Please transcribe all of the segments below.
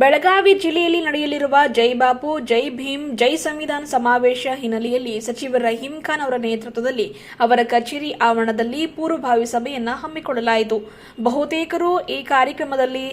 ಬೆಳಗಾವಿ ಜಿಲ್ಲೆಯಲ್ಲಿ ನಡೆಯಲಿರುವ ಜೈ ಬಾಪು, ಜೈ ಭೀಮ್, ಜೈ ಸಂವಿಧಾನ ಸಮಾವೇಶ ಹಿನ್ನೆಲೆಯಲ್ಲಿ ಸಚಿವ ರಹೀಂ ಖಾನ್ ಅವರ ನೇತೃತ್ವದಲ್ಲಿ ಅವರ ಕಚೇರಿ ಆವರಣದಲ್ಲಿ ಪೂರ್ವಭಾವಿ ಸಭೆಯನ್ನು ಹಮ್ಮಿಕೊಳ್ಳಲಾಯಿತು. ಬಹುತೇಕರು ಈ ಕಾರ್ಯಕ್ರಮದಲ್ಲಿ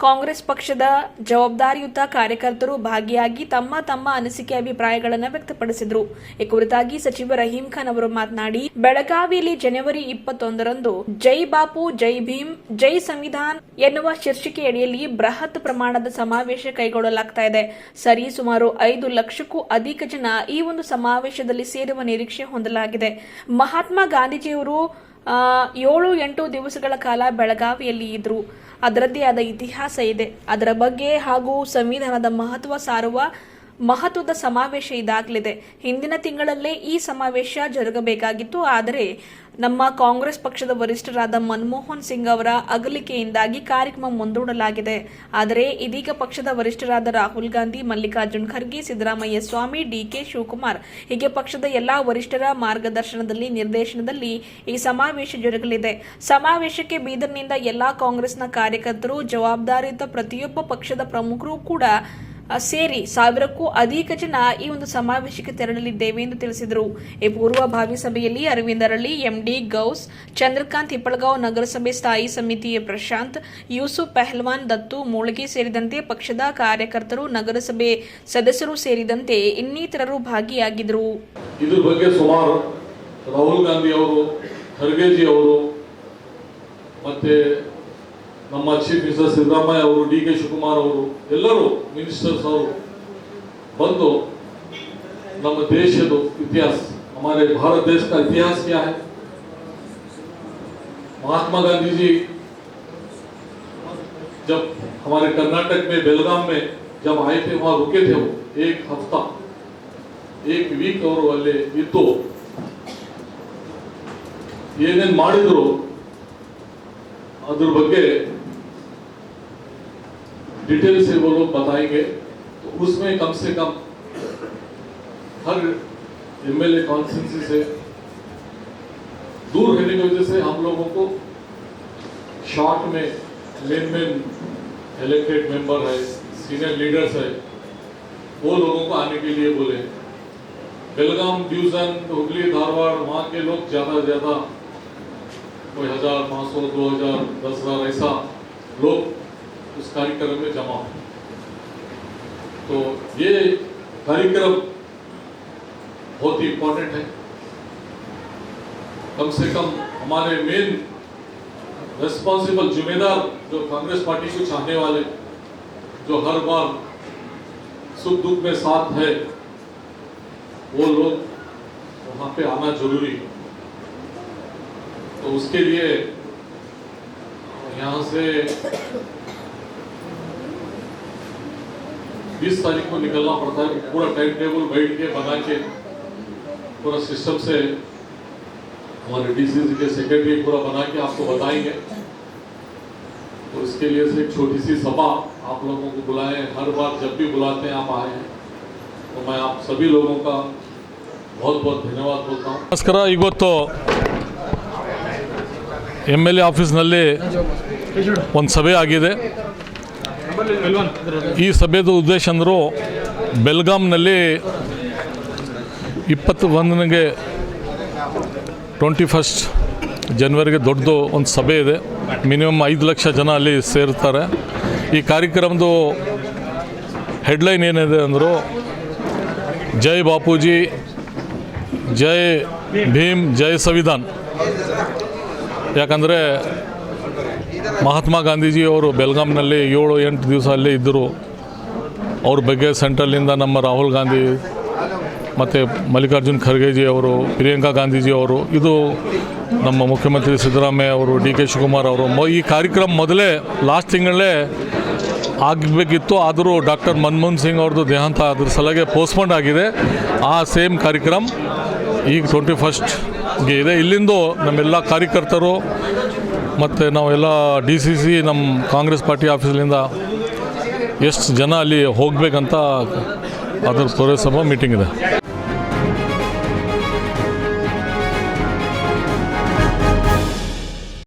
ಕಾಂಗ್ರೆಸ್ ಪಕ್ಷದ ಜವಾಬ್ದಾರಿಯುತ ಕಾರ್ಯಕರ್ತರು ಭಾಗಿಯಾಗಿ ತಮ್ಮ ತಮ್ಮ ಅನಿಸಿಕೆ ಅಭಿಪ್ರಾಯಗಳನ್ನು ವ್ಯಕ್ತಪಡಿಸಿದರು. ಈ ಕುರಿತಾಗಿ ಸಚಿವ ರಹೀಂ ಖಾನ್ ಅವರು ಮಾತನಾಡಿ, ಬೆಳಗಾವಿಯಲ್ಲಿ ಜನವರಿ ಇಪ್ಪತ್ತೊಂದರಂದು ಜೈ ಬಾಪು, ಜೈ ಭೀಮ್, ಜೈ ಸಂವಿಧಾನ್ ಎನ್ನುವ ಶೀರ್ಷಿಕೆಯಡಿಯಲ್ಲಿ ಬೃಹತ್ ಪ್ರಮಾಣದ ಸಮಾವೇಶ ಕೈಗೊಳ್ಳಲಾಗ್ತಾ ಇದೆ. ಸರಿ ಸುಮಾರು ಐದು ಲಕ್ಷಕ್ಕೂ ಅಧಿಕ ಜನ ಈ ಒಂದು ಸಮಾವೇಶದಲ್ಲಿ ಸೇರುವ ನಿರೀಕ್ಷೆ ಹೊಂದಲಾಗಿದೆ. ಮಹಾತ್ಮ ಗಾಂಧೀಜಿಯವರು ಏಳು ಎಂಟು ದಿವಸಗಳ ಕಾಲ ಬೆಳಗಾವಿಯಲ್ಲಿ ಇದ್ರು. ಅದರದ್ದೇ ಆದ ಇತಿಹಾಸ ಇದೆ. ಅದರ ಬಗ್ಗೆ ಹಾಗೂ ಸಂವಿಧಾನದ ಮಹತ್ವ ಸಾರುವ ಮಹತ್ವದ ಸಮಾವೇಶ ಇದಾಗಲಿದೆ. ಹಿಂದಿನ ತಿಂಗಳಲ್ಲೇ ಈ ಸಮಾವೇಶ ಜರುಗಬೇಕಾಗಿತ್ತು. ಆದರೆ ನಮ್ಮ ಕಾಂಗ್ರೆಸ್ ಪಕ್ಷದ ವರಿಷ್ಠರಾದ ಮನಮೋಹನ್ ಸಿಂಗ್ ಅವರ ಅಗಲಿಕೆಯಿಂದಾಗಿ ಕಾರ್ಯಕ್ರಮ ಮುಂದೂಡಲಾಗಿದೆ. ಆದರೆ ಇದೀಗ ಪಕ್ಷದ ವರಿಷ್ಠರಾದ ರಾಹುಲ್ ಗಾಂಧಿ, ಮಲ್ಲಿಕಾರ್ಜುನ್ ಖರ್ಗೆ, ಸಿದ್ದರಾಮಯ್ಯ ಸ್ವಾಮಿ ಡಿಕೆ ಶಿವಕುಮಾರ್ ಹೀಗೆ ಪಕ್ಷದ ಎಲ್ಲಾ ವರಿಷ್ಠರ ಮಾರ್ಗದರ್ಶನದಲ್ಲಿ, ನಿರ್ದೇಶನದಲ್ಲಿ ಈ ಸಮಾವೇಶ ಜರುಗಲಿದೆ. ಸಮಾವೇಶಕ್ಕೆ ಬೀದರ್ನಿಂದ ಎಲ್ಲಾ ಕಾಂಗ್ರೆಸ್ನ ಕಾರ್ಯಕರ್ತರು, ಜವಾಬ್ದಾರಿಯುತ ಪ್ರತಿಯೊಬ್ಬ ಪಕ್ಷದ ಪ್ರಮುಖರು ಕೂಡ ಸೇರಿ ಸಾವಿರಕ್ಕೂ ಅಧಿಕ ಜನ ಈ ಒಂದು ಸಮಾವೇಶಕ್ಕೆ ತೆರಳಲಿದ್ದೇವೆ ಎಂದು ತಿಳಿಸಿದರು. ಈ ಪೂರ್ವಭಾವಿ ಸಭೆಯಲ್ಲಿ ಅರವಿಂದ್ ಅರಳಿ, ಎಂಡಿ ಗೌಸ್, ಚಂದ್ರಕಾಂತ್ ಹಿಪ್ಪಳಗಾಂವ್ ನಗರಸಭೆ ಸ್ಥಾಯಿ ಸಮಿತಿಯ ಪ್ರಶಾಂತ್, ಯೂಸುಫ್ ಪೆಹಲ್ವಾನ್, ದತ್ತು ಮೂಳ್ಗೆ ಸೇರಿದಂತೆ ಪಕ್ಷದ ಕಾರ್ಯಕರ್ತರು, ನಗರಸಭೆ ಸದಸ್ಯರು ಸೇರಿದಂತೆ ಇನ್ನಿತರರು ಭಾಗಿಯಾಗಿದ್ದರು. ಇದ್ರ ಬಗ್ಗೆ ಸುಮಾರು ರಾಹುಲ್ ಗಾಂಧಿ ಅವರು, ಖರ್ಗೆಜಿ ಅವರು, ಮತ್ತೆ ನಮ್ಮ ಚೀಫ್ ಮಿನಿಸ್ಟರ್ ಸಿದ್ದರಾಮಯ್ಯ ಅವರು ಡಿ ಕೆ ಶಿವಕುಮಾರ್ ಅವರು ಎಲ್ಲರೂ ಮಿನಿಸ್ಟರ್ಸ್ ಅವರು ಬಂದು ನಮ್ಮ ದೇಶದ ಇತಿಹಾಸ हमारे भारत देश का इतिहास क्या है महात्मा गांधी जी जब हमारे कर्नाटक में बेलगाम में जब आए थे वहां रुके थे वो एक हफ्ता एक ವೀಕ್ ಅವರು ಅಲ್ಲಿ ಇದ್ದು ಏನೇನ್ ಮಾಡಿದ್ರು ಅದ್ರ ಬಗ್ಗೆ डिटेल से वो लोग बताएँगे तो उसमें कम से कम हर एमएलए कॉन्स्टिट्यूंसी से दूर रहने की वजह से हम लोगों को शॉर्ट में लेन मेन इलेक्टेड मेंबर है सीनियर लीडर्स है, वो लोगों को आने के लिए बोले। बेलगाम डिवीज़न हुगली, धारवाड़, वहाँ के लोग ज़्यादा से ज़्यादा कोई हज़ार पाँच सौ, दो हज़ार, दस हज़ार ऐसा लोग उस कार्यक्रम में जमा हो। तो ये कार्यक्रम बहुत ही इम्पोर्टेंट है। कम से कम हमारे मेन रेस्पॉन्सिबल जिम्मेदार जो कांग्रेस पार्टी को चाहने वाले, जो हर बार सुख दुख में साथ है, वो लोग वहाँ पे आना ज़रूरी है। तो उसके लिए यहाँ से 20 तारीख को निकलना पड़ता है पूरा टाइम टेबल बैठ के बना के पूरा सिस्टम से हमारे डीसीसी के सेक्रेटरी पूरा बना के आपको बताएंगे तो इसके लिए से एक छोटी सी सभा आप लोगों को बुलाए हर बार जब भी बुलाते हैं आप आए हैं तो मैं आप सभी लोगों का बहुत बहुत धन्यवाद बोलता हूँ ನಮಸ್ಕಾರ ಇವತ್ತು ಎಮ್ ಎಲ್ ಎ ಆಫೀಸ್ನಲ್ಲಿ ಒಂದು ಸಭೆ ಆಗಿದೆ ಈ ಸಭೆದು ಉದ್ದೇಶ ಅಂದರು ಬೆಲ್ಗಾಮ್ನಲ್ಲಿ ಇಪ್ಪತ್ತು ಒಂದನಿಗೆ ಟ್ವೆಂಟಿ ಫಸ್ಟ್ ಜನ್ವರಿಗೆ ದೊಡ್ಡದು ಒಂದು ಸಭೆ ಇದೆ. ಮಿನಿಮಮ್ ಐದು ಲಕ್ಷ ಜನ ಅಲ್ಲಿ ಸೇರ್ತಾರೆ. ಈ ಕಾರ್ಯಕ್ರಮದ ಹೆಡ್ಲೈನ್ ಏನಿದೆ ಅಂದರು ಜೈ ಬಾಪೂಜಿ, ಜೈ ಭೀಮ್, ಜೈ ಸಂವಿಧಾನ್. ಯಾಕಂದರೆ ಮಹಾತ್ಮ ಗಾಂಧೀಜಿ ಅವರು ಬೆಲ್ಗಾಮ್ನಲ್ಲಿ ಏಳು ಎಂಟು ದಿವಸ ಅಲ್ಲೇ ಇದ್ದರು. ಅವ್ರ ಬಗ್ಗೆ ಸೆಂಟ್ರಲ್ಲಿಂದ ನಮ್ಮ ರಾಹುಲ್ ಗಾಂಧಿ ಮತ್ತು ಮಲ್ಲಿಕಾರ್ಜುನ್ ಖರ್ಗೆಜಿ ಅವರು, ಪ್ರಿಯಾಂಕಾ ಗಾಂಧೀಜಿ ಅವರು, ಇದು ನಮ್ಮ ಮುಖ್ಯಮಂತ್ರಿ ಸಿದ್ದರಾಮಯ್ಯ ಅವರು, ಡಿ ಕೆ ಶಿವಕುಮಾರ್ ಅವರು ಈ ಕಾರ್ಯಕ್ರಮ ಮೊದಲೇ ಲಾಸ್ಟ್ ತಿಂಗಳೇ ಆಗಬೇಕಿತ್ತು. ಆದರೂ ಡಾಕ್ಟರ್ ಮನಮೋಹನ್ ಸಿಂಗ್ ಅವ್ರದ್ದು ದೇಹಾಂತ ಅದ್ರ ಸಲಗೆ ಪೋಸ್ಟ್ಪೋಂಡ್ ಆಗಿದೆ. ಆ ಸೇಮ್ ಕಾರ್ಯಕ್ರಮ ಈಗ ಟ್ವೆಂಟಿ ಫಸ್ಟ್ಗೆ ಇದೆ. ಇಲ್ಲಿಂದು ನಮ್ಮೆಲ್ಲ ಕಾರ್ಯಕರ್ತರು ಮತ್ತು ನಾವೆಲ್ಲ ಡಿ ಸಿ ಸಿ ನಮ್ಮ ಕಾಂಗ್ರೆಸ್ ಪಾರ್ಟಿ ಆಫೀಸ್ಲಿಂದ ಎಷ್ಟು ಜನ ಅಲ್ಲಿ ಹೋಗಬೇಕಂತ ಅದ್ರ ಪುರಸಭಾ ಮೀಟಿಂಗ್ ಇದೆ.